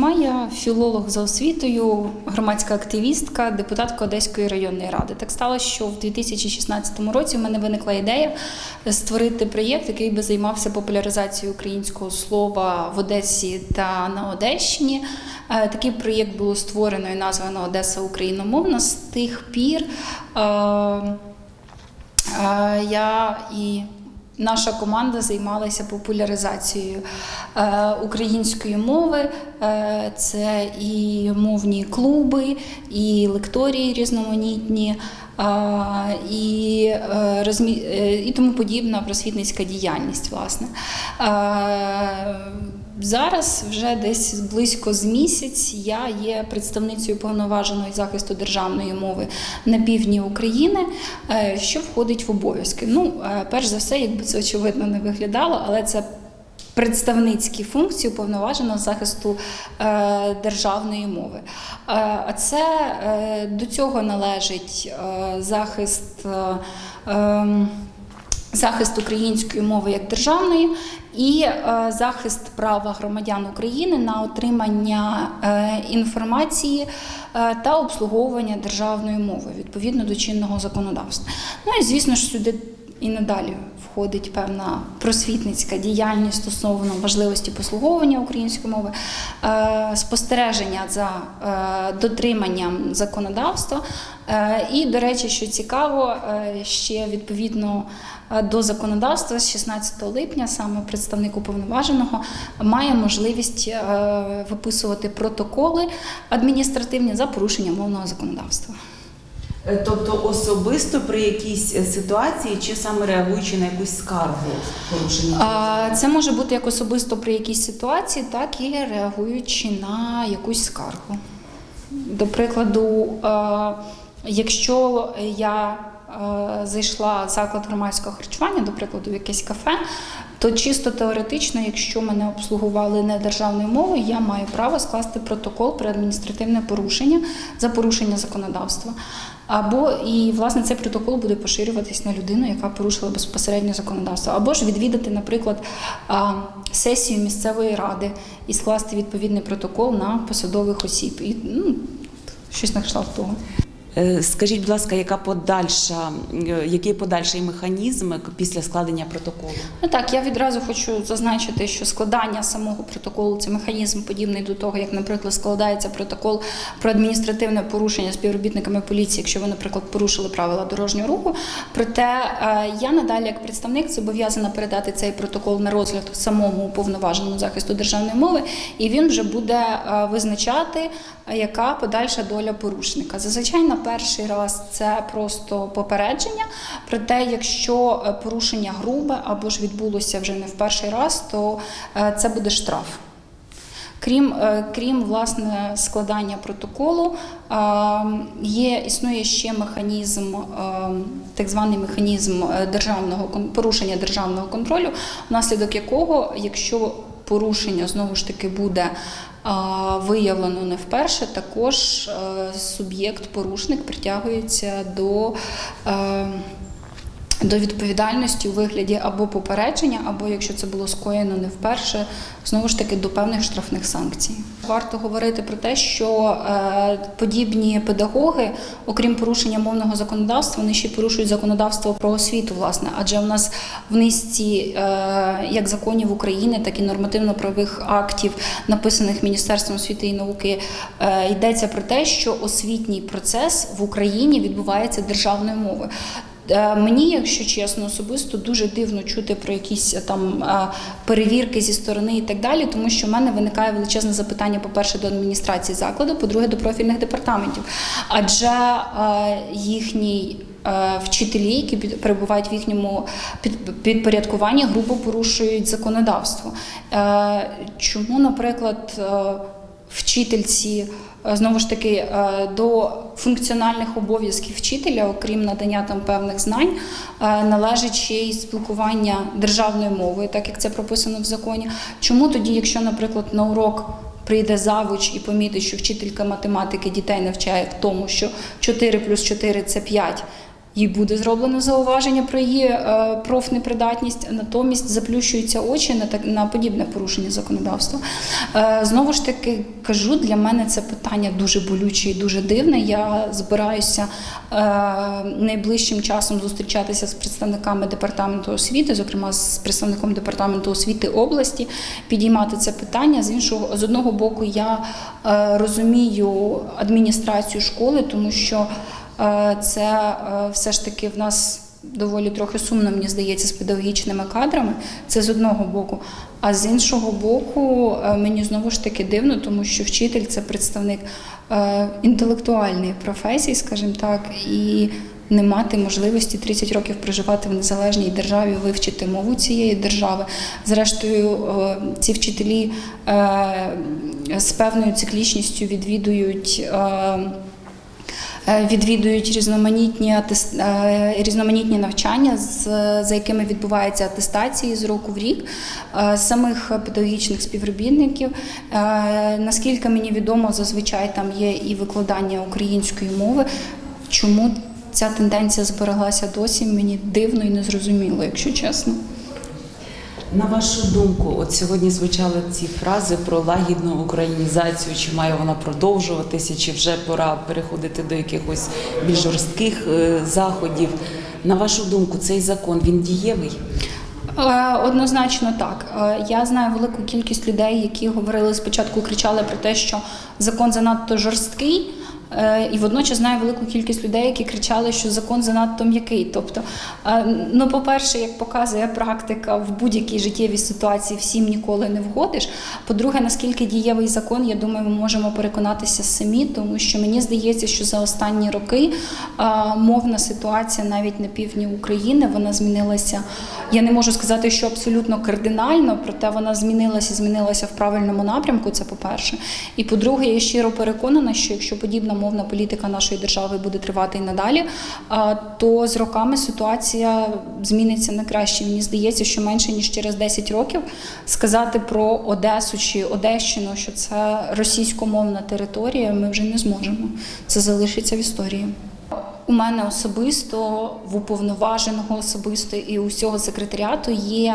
Сама я філолог за освітою, громадська активістка, депутатка Одеської районної ради. Так сталося, що в 2016 році в мене виникла ідея створити проєкт, який би займався популяризацією українського слова в Одесі та на Одещині. Е, Такий проєкт було створено і названо Одеса Україномовна. З тих пір е, е, я і Наша команда займалася популяризацією е, української мови. Е, це і мовні клуби, і лекторії різноманітні, е, і, і тому подібна просвітницька діяльність. Власне. Зараз вже десь близько з місяць я є представницею повноваженої захисту державної мови на півдні України, е, що входить в обов'язки. Ну, е, перш за все, якби це очевидно не виглядало, але це представницькі функції уповноваженого захисту е, державної мови. А це до цього належить захист. ем, захист української мови як державної і е, захист права громадян України на отримання е, інформації е, та обслуговування державної мови відповідно до чинного законодавства. Ну і звісно ж сюди і надалі входить певна просвітницька діяльність стосовно важливості послуговування української мови, спостереження за дотриманням законодавства. І, до речі, що цікаво, ще відповідно до законодавства з 16 липня саме представник уповноваженого має можливість е, виписувати протоколи адміністративні за порушення мовного законодавства. Е, Тобто особисто при якійсь е, ситуації чи саме реагуючи на якусь скаргу порушення? Це може бути як особисто при якійсь ситуації, так і реагуючи на якусь скаргу. До прикладу, якщо я зайшла в заклад громадського харчування, до прикладу, в якесь кафе, то чисто теоретично, якщо мене обслугували не державною мовою, я маю право скласти протокол про адміністративне порушення за порушення законодавства. Або і власне цей протокол буде поширюватись на людину, яка порушила безпосередньо законодавство, або ж відвідати, наприклад, сесію місцевої ради і скласти відповідний протокол на посадових осіб. І ну, щось на кшталт того. Е, Скажіть, будь ласка, яка подальша, е, який подальший механізм після складення протоколу? Ну так, я відразу хочу зазначити, що складання самого протоколу це механізм подібний до того, як, наприклад, складається протокол про адміністративне порушення співробітниками поліції, якщо ви, наприклад, порушили правила дорожнього руху. Проте е, я надалі, як представник, зобов'язана передати цей протокол на розгляд самому уповноваженому захисту державної мови, і він вже буде визначати, яка подальша доля порушника. Зазвичай на перший раз це просто попередження. Проте, якщо е, порушення грубе або ж відбулося вже не в перший раз, то е, це буде штраф. Крім, е, крім власне складання протоколу, є існує ще механізм, так званий механізм державного порушення державного контролю, внаслідок якого, якщо порушення знову ж таки буде виявлено не вперше, також е, суб'єкт-порушник притягується до. До відповідальності у вигляді або попередження, або якщо це було скоєно не вперше, знову ж таки до певних штрафних санкцій. Варто говорити про те, що е, подібні педагоги, окрім порушення мовного законодавства, вони ще порушують законодавство про освіту, власне, адже в нас в низці е, як законів України, так і нормативно-правових актів, написаних Міністерством освіти і науки, е, йдеться про те, що освітній процес в Україні відбувається державною мовою. Е, Мені, якщо чесно, особисто дуже дивно чути про якісь е, там е, перевірки зі сторони і так далі, тому що в мене виникає величезне запитання, по-перше, до адміністрації закладу, по-друге, до профільних департаментів. Адже їхній е, вчителі, які перебувають в їхньому підпорядкуванні, грубо порушують законодавство. Чому, наприклад, вчительці е, знову ж таки е, до функціональних обов'язків вчителя, окрім надання там певних знань, е, належить ще й спілкування державною мовою, так як це прописано в законі. Чому тоді, якщо, наприклад, на урок прийде завуч і помітить, що вчителька математики дітей навчає в тому, що 4 плюс 4 – це 5, їй буде зроблено зауваження про її е, профнепридатність, натомість заплющуються очі на так на подібне порушення законодавства. Е, знову ж таки кажу, для мене це питання дуже болюче і дуже дивне. Я збираюся е, найближчим часом зустрічатися з представниками департаменту освіти, зокрема з представником департаменту освіти області, підіймати це питання. З іншого з одного боку, я розумію адміністрацію школи, тому що це е, все ж таки в нас. Доволі трохи сумно, мені здається, з педагогічними кадрами. Це з одного боку. А з іншого боку, е, мені знову ж таки дивно, тому що вчитель це представник е, інтелектуальної професії, скажімо так, і не мати можливості 30 років проживати в незалежній державі, вивчити мову цієї держави. Зрештою, е, ці вчителі е, з певною циклічністю відвідують. Е, Відвідують різноманітні е, різноманітні навчання, за якими відбуваються атестації з року в рік е, самих педагогічних співробітників. Наскільки мені відомо, зазвичай там є і викладання української мови. Чому ця тенденція збереглася досі? Мені дивно і незрозуміло, якщо чесно. На вашу думку, от сьогодні звучали ці фрази про лагідну українізацію, чи має вона продовжуватися, чи вже пора переходити до якихось більш жорстких е, заходів. На вашу думку, цей закон він дієвий? Е, Однозначно так. Е, Я знаю велику кількість людей, які говорили спочатку, кричали про те, що закон занадто жорсткий. Е, І водночас знаю велику кількість людей, які кричали, що закон занадто м'який. Тобто, е, ну, по-перше, як показує практика, в будь-якій життєвій ситуації всім ніколи не вгодиш. По-друге, наскільки дієвий закон, я думаю, ми можемо переконатися самі, тому що мені здається, що за останні роки е, мовна ситуація навіть на півдні України вона змінилася. Я не можу сказати, що абсолютно кардинально, проте вона змінилася, і змінилася в правильному напрямку. Це по-перше. І по-друге, я щиро переконана, що якщо подібна мовна політика нашої держави буде тривати і надалі, то з роками ситуація зміниться на краще. Мені здається, що менше ніж через 10 років сказати про Одесу чи Одещину, що це російськомовна територія, ми вже не зможемо. Це залишиться в історії. У мене особисто, в уповноваженого особисто і у всього секретаріату є,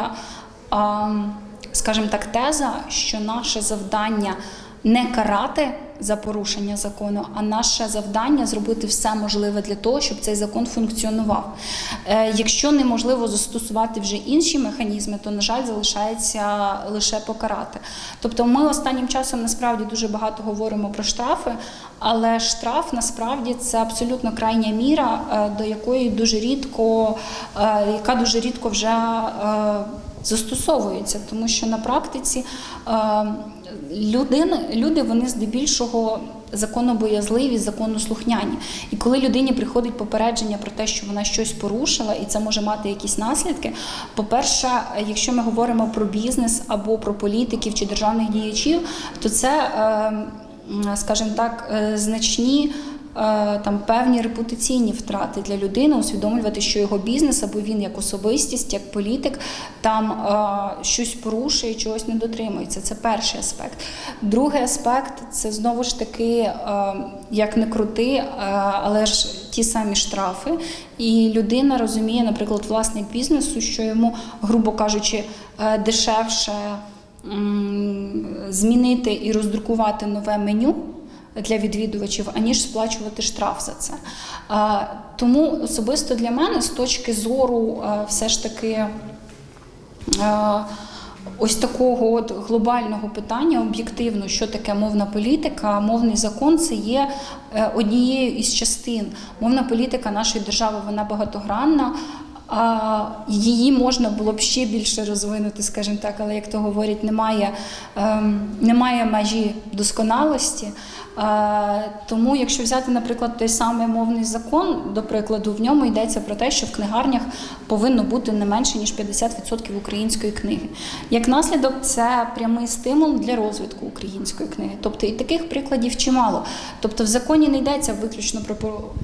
скажімо так, теза, що наше завдання не карати за порушення закону, а наше завдання зробити все можливе для того, щоб цей закон функціонував. Е, Якщо неможливо застосувати вже інші механізми, то на жаль залишається лише покарати. Тобто, ми останнім часом насправді дуже багато говоримо про штрафи, але штраф насправді це абсолютно крайня міра, е, до якої дуже рідко, е, яка дуже рідко вже застосовується, тому що на практиці людини, люди вони здебільшого законобоязливі, законослухняні. І коли людині приходить попередження про те, що вона щось порушила, і це може мати якісь наслідки. По-перше, якщо ми говоримо про бізнес або про політиків чи державних діячів, то це, е, скажімо так, е, значні. Е, Там певні репутаційні втрати для людини, усвідомлювати, що його бізнес або він як особистість, як політик, там е, щось порушує, чогось не дотримується. Це перший аспект. Другий аспект це знову ж таки, е, як не крути, але ж ті самі штрафи. І людина розуміє, наприклад, власник бізнесу, що йому, грубо кажучи, дешевше змінити і роздрукувати нове меню. Для відвідувачів, аніж сплачувати штраф за це. Тому особисто для мене, з точки зору, все ж таки ось такого от глобального питання, об'єктивно, що таке мовна політика, мовний закон це є е, однією із частин. Мовна політика нашої держави вона багатогранна. А її можна було б ще більше розвинути, скажімо так, але як то говорять, немає, ем, немає межі досконалості. Тому, якщо взяти, наприклад, той самий мовний закон, до прикладу, в ньому йдеться про те, що в книгарнях повинно бути не менше ніж 50% української книги. Як наслідок, це прямий стимул для розвитку української книги. Тобто і таких прикладів чимало. Тобто, в законі не йдеться виключно про,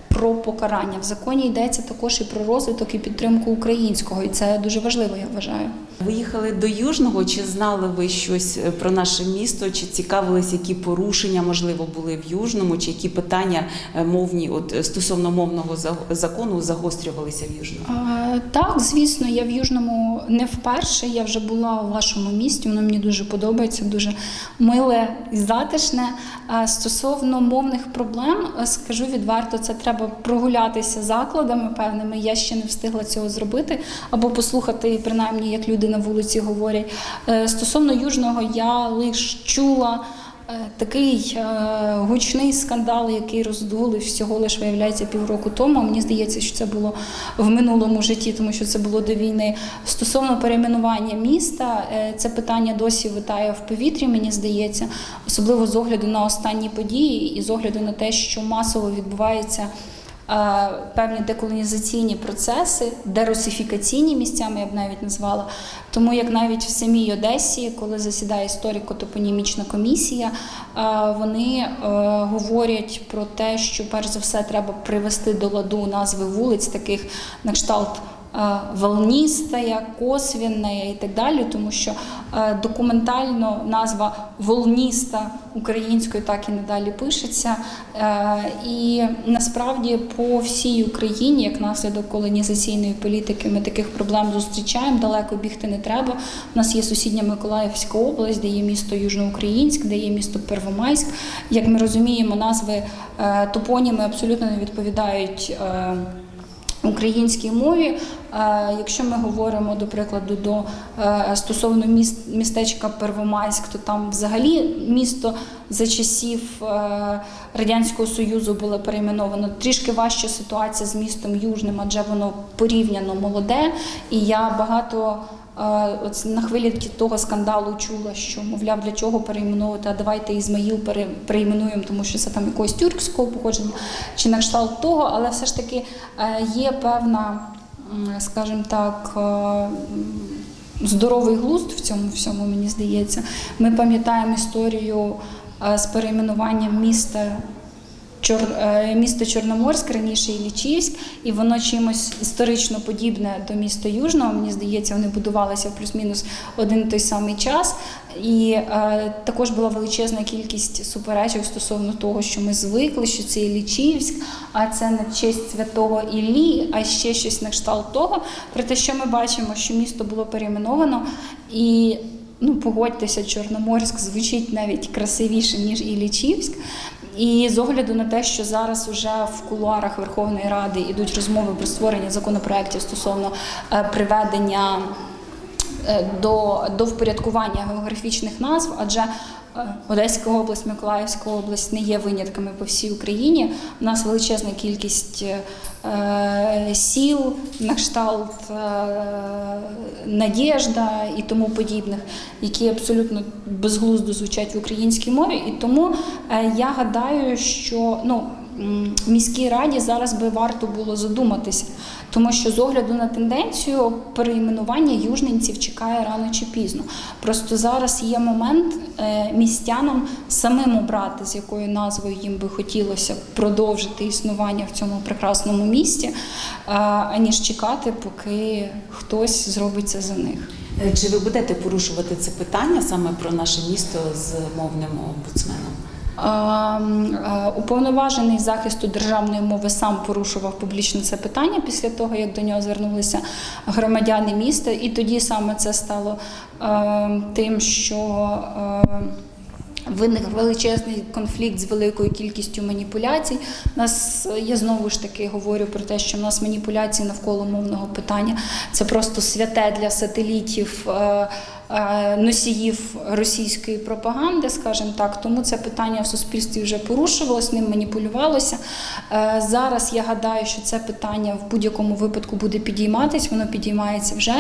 про покарання, в законі йдеться також і про розвиток і підтримку українського, і це дуже важливо, я вважаю. Ви їхали до Южного, чи знали ви щось е, про наше місто, чи цікавились, які порушення можливо були? в Южному, чи які питання е, мовні, от е, стосовно мовного за- закону загострювалися в Южному? А, Так, звісно, я в Южному не вперше. Я вже була у вашому місті. Воно мені дуже подобається, дуже миле і затишне. А Стосовно мовних проблем, скажу відверто, це треба прогулятися закладами певними. Я ще не встигла цього зробити, або послухати, принаймні, як люди на вулиці говорять. Е, Стосовно Южного, я лише чула. Е, Такий е, гучний скандал, який роздули всього лише виявляється півроку тому. Мені здається, що це було в минулому житті, тому що це було до війни. Стосовно перейменування міста, це питання досі витає в повітрі. Мені здається, особливо з огляду на останні події і з огляду на те, що масово відбувається. Певні деколонізаційні процеси, дерусифікаційні місцями, я б навіть назвала. Тому як навіть в самій Одесі, коли засідає історико-топонімічна комісія, вони е, говорять про те, що перш за все треба привести до ладу назви вулиць, таких на кшталт Волністая, Косвінная і так далі, тому що е, документально назва Волніста українською так і надалі пишеться. Е, І насправді по всій Україні, як наслідок колонізаційної політики, ми таких проблем зустрічаємо. Далеко бігти не треба. У нас є сусідня Миколаївська область, де є місто Южноукраїнськ, де є місто Первомайськ. Як ми розуміємо, назви е, топоніми абсолютно не відповідають. Українській мові, Е, якщо ми говоримо до прикладу до е, стосовно міст містечка Первомайськ, то там взагалі місто за часів е, радянського союзу було перейменовано. Трішки важча ситуація з містом Южним, адже воно порівняно молоде, і я багато. От на хвилі того скандалу чула, що мовляв, для чого перейменовувати, а давайте Ізмаїл пере- перейменуємо, тому що це там якогось тюркського походження чи на кшталт того, але все ж таки е, є певна, скажімо так, е, здоровий глузд в цьому всьому, мені здається. Ми пам'ятаємо історію е, з перейменуванням міста. Чор, е, місто Чорноморськ, раніше Іллічівськ, і воно чимось історично подібне до міста Южного. Мені здається, вони будувалися в плюс-мінус один той самий час. І е, також була величезна кількість суперечок стосовно того, що ми звикли, що це Іллічівськ, а це не честь святого Іллі, а ще щось на кшталт того. Проте, що ми бачимо, що місто було перейменовано і. Ну, погодьтеся, Чорноморськ звучить навіть красивіше, ніж Іллічівськ. І з огляду на те, що зараз вже в кулуарах Верховної Ради йдуть розмови про створення законопроєктів стосовно е, приведення е, до, до впорядкування географічних назв, адже Одеська область, Миколаївська область не є винятками по всій Україні. У нас величезна кількість е, сіл, на кшталт надіжда і тому подібних, які абсолютно безглуздо звучать в українській мові. І тому е, я гадаю, що ну. Міській раді зараз би варто було задуматися, тому що з огляду на тенденцію перейменування южненців чекає рано чи пізно. Просто зараз є момент е, містянам самим обрати, з якою назвою їм би хотілося продовжити існування в цьому прекрасному місті, е, аніж чекати, поки хтось зробить це за них. Е, Чи ви будете порушувати це питання саме про наше місто з мовним омбудсменом? Е, Уповноважений захисту державної мови сам порушував публічно це питання після того, як до нього звернулися громадяни міста, і тоді саме це стало ем, тим, що ем, Виник величезний конфлікт з великою кількістю маніпуляцій. Нас е, я знову ж таки говорю про те, що в нас маніпуляції навколо мовного питання це просто святе для сателітів. Е, Носіїв російської пропаганди, скажімо так, тому це питання в суспільстві вже порушувалось, ним маніпулювалося. Е, Зараз я гадаю, що це питання в будь-якому випадку буде підійматись, воно підіймається вже.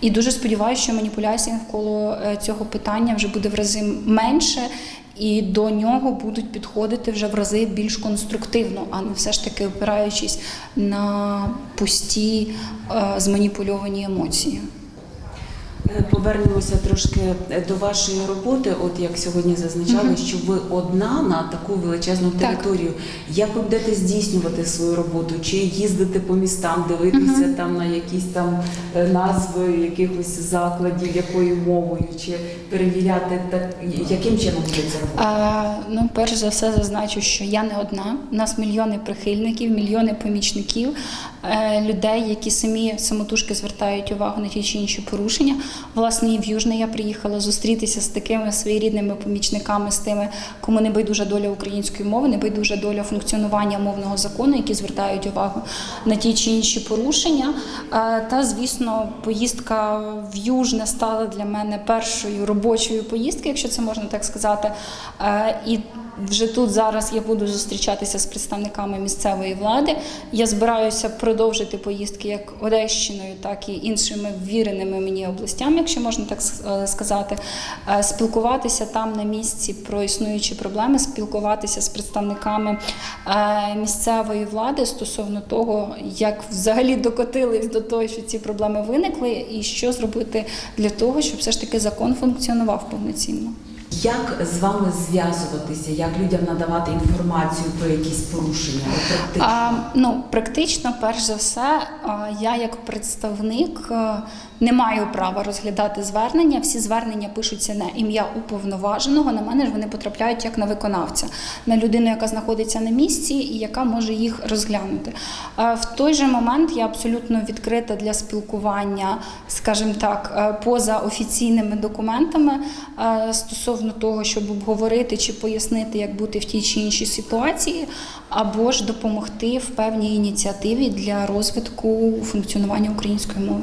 І дуже сподіваюся, що маніпуляцій навколо е, цього питання вже буде в рази менше, і до нього будуть підходити вже в рази більш конструктивно, а не все ж таки опираючись на пусті е, зманіпульовані емоції. Е, Повернемося трошки е, до вашої роботи. От як сьогодні зазначали, Мгм. що ви одна на таку величезну Так. територію. Як ви будете здійснювати свою роботу? Чи їздити по містам, дивитися Мгм. там на якісь там е, назви якихось закладів, якою мовою, чи перевіряти так, яким чином буде це робити? А, ну, перш за все, зазначу, що я не одна. У нас мільйони прихильників, мільйони помічників, людей, які самі самотужки звертають увагу на ті чи інші порушення. Власне, і в Южне я приїхала зустрітися з такими своєрідними помічниками, з тими, кому не байдужа доля української мови, не байдужа доля функціонування мовного закону, які звертають увагу на ті чи інші порушення. Е, Та, звісно, поїздка в Южне стала для мене першою робочою поїздкою, якщо це можна так сказати. Е, І вже тут зараз я буду зустрічатися з представниками місцевої влади. Я збираюся продовжити поїздки як Одещиною, так і іншими ввіреними мені областями, якщо можна так е, сказати, Е, спілкуватися там на місці про існуючі проблеми, спілкуватися з представниками е, місцевої влади стосовно того, як взагалі докотились до того, що ці проблеми виникли, і що зробити для того, щоб все ж таки закон функціонував повноцінно. Як з вами зв'язуватися, як людям надавати інформацію про якісь порушення? Практично. А, ну, практично, перш за все, я як представник не маю права розглядати звернення. Всі звернення пишуться на ім'я уповноваженого. На мене ж вони потрапляють як на виконавця, на людину, яка знаходиться на місці і яка може їх розглянути. Е, В той же момент я абсолютно відкрита для спілкування, скажімо так, е, поза офіційними документами е, стосовно того, щоб обговорити чи пояснити, як бути в тій чи іншій ситуації, або ж допомогти в певній ініціативі для розвитку функціонування української мови.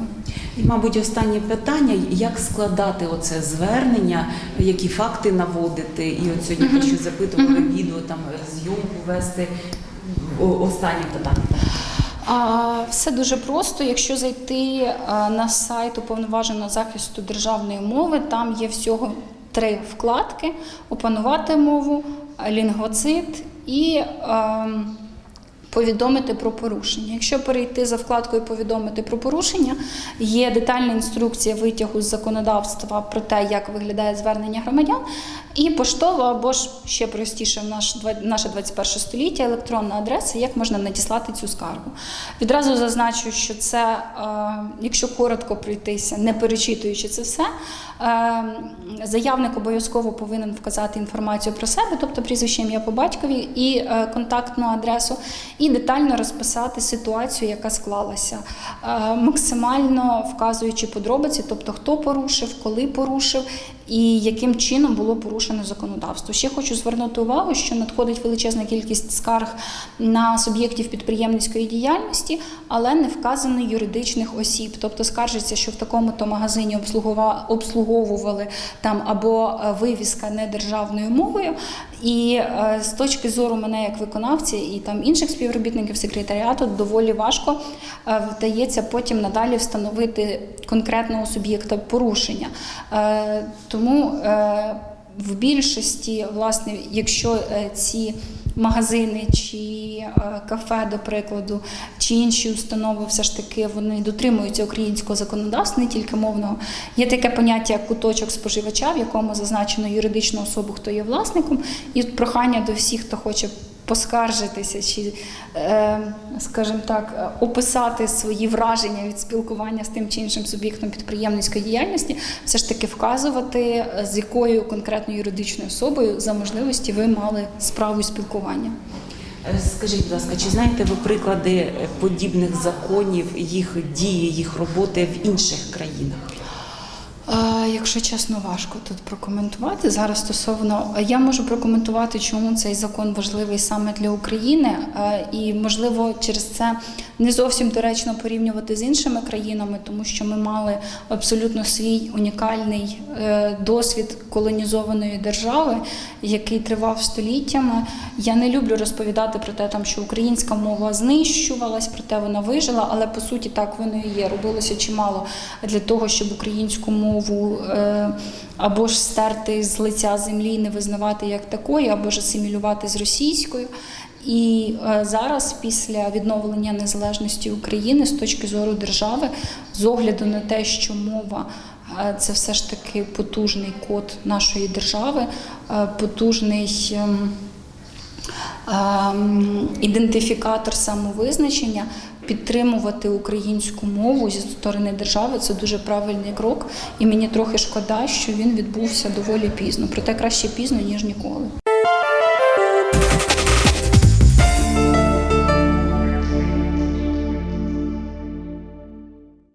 І, мабуть, останнє питання: як складати оце звернення, які факти наводити? І от сьогодні те, що запитували відео, там зйомку вести. О- Останнє питання. Все дуже просто. Якщо зайти на сайт уповноваженого захисту державної мови, там є всього три вкладки: опанувати мову, лінгвоцит і. ем, Повідомити про порушення. Якщо перейти за вкладкою Повідомити про порушення, є детальна інструкція витягу з законодавства про те, як виглядає звернення громадян, і поштова або ж ще простіше в наш наше 21 століття електронна адреса, як можна надіслати цю скаргу. Відразу зазначу, що це, е, якщо коротко пройтися, не перечитуючи це все, е, заявник обов'язково повинен вказати інформацію про себе, тобто прізвище ім'я по батькові і е, контактну адресу, і детально розписати ситуацію, яка склалася, максимально вказуючи подробиці, тобто хто порушив, коли порушив і яким чином було порушено законодавство. Ще хочу звернути увагу, що надходить величезна кількість скарг на суб'єктів підприємницької діяльності, але не вказано юридичних осіб. Тобто скаржиться, що в такому-то магазині обслуговували там або е, вивіска не державною мовою. І е, з точки зору мене як виконавця і там інших співробітників секретаріату доволі важко е, вдається потім надалі встановити конкретного суб'єкта порушення. Тому е, в більшості, власне, якщо е, ці магазини чи е, кафе, до прикладу, чи інші установи все ж таки вони дотримуються українського законодавства, не тільки мовного. Є таке поняття як куточок споживача, в якому зазначено юридичну особу, хто є власником, і прохання до всіх, хто хоче поскаржитися чи, е, скажімо так, описати свої враження від спілкування з тим чи іншим суб'єктом підприємницької діяльності, все ж таки вказувати, е, з якою конкретною юридичною особою за можливості ви мали справу спілкування. Е, Скажіть, будь ласка, чи знаєте ви приклади подібних законів, їх дії, їх роботи в інших країнах? Якщо чесно, важко тут прокоментувати зараз стосовно я можу прокоментувати, чому цей закон важливий саме для України, і можливо через це не зовсім доречно порівнювати з іншими країнами, тому що ми мали абсолютно свій унікальний е, досвід колонізованої держави, який тривав століттями. Я не люблю розповідати про те, там що українська мова знищувалась, проте вона вижила, але по суті так воно і є. Робилося чимало для того, щоб українську мову або ж стерти з лиця землі, не визнавати як такої, або ж асимілювати з російською. І е, зараз, після відновлення незалежності України, з точки зору держави, з огляду на те, що мова е, це все ж таки потужний код нашої держави, е, потужний. ем, ем, ідентифікатор самовизначення, підтримувати українську мову зі сторони держави це дуже правильний крок. І мені трохи шкода, що він відбувся доволі пізно. Проте краще пізно ніж ніколи.